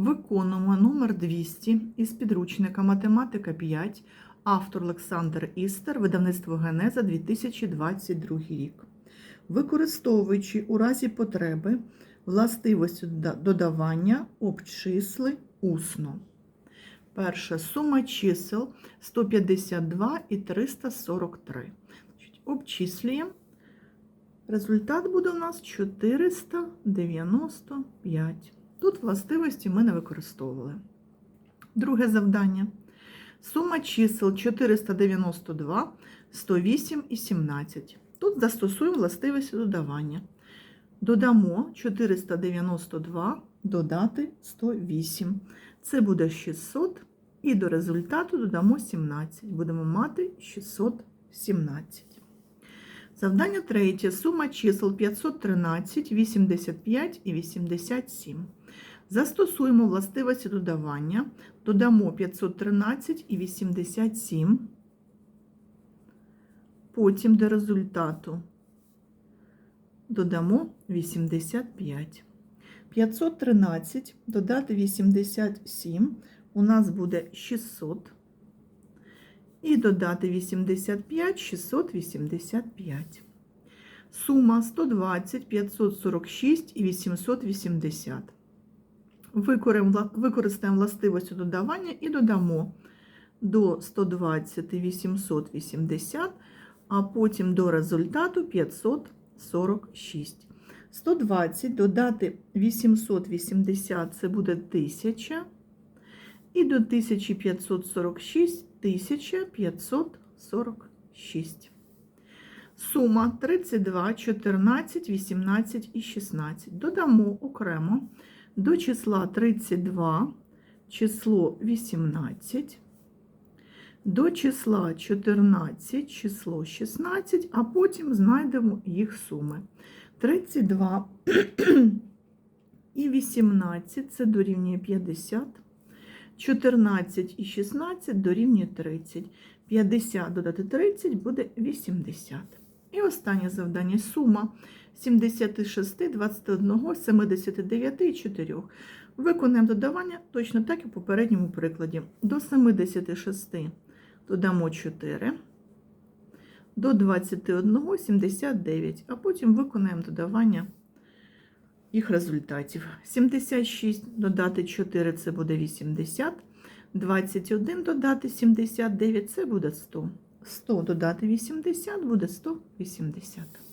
Виконуємо номер 200 із підручника Математика 5, автор Олександр Істер, видавництво Генеза 2022 рік. Використовуючи у разі потреби властивості додавання, обчисли усно. Перша сума чисел 152 і 343. Значить, Обчислюємо. Результат буде у нас 495. Тут властивості ми не використовували. Друге завдання. Сума чисел 492, 108 і 17. Тут застосуємо властивості додавання. Додамо 492 додати 108. Це буде 600. І до результату додамо 17. Будемо мати 617. Завдання третє. Сума чисел 513, 85 і 87. Застосуємо властивості додавання. Додамо 513 і 87. Потім до результату додамо 85. 513 додати 87 у нас буде 600. І додати 85 685. Сума 120, 546 і 880. Використаємо властивості додавання і додамо до 120 880, а потім до результату 546. 120 додати 880 це буде 1000. І до 1546 1546. Сума 32, 14, 18 і 16. Додамо окремо до числа 32 число 18, до числа 14 число 16, а потім знайдемо їх суми. 32 і 18 це дорівнює 50. 14 і 16 дорівнює 30. 50 додати 30 буде 80. І останнє завдання сума 76, 21, 79 і 4. Виконаємо додавання точно так, як у попередньому прикладі. До 76 додамо 4, до 21 79, а потім виконаємо додавання їх результатів. 76 додати 4 це буде 80. 21 додати 79 це буде 100. 100 додати 80 буде 180.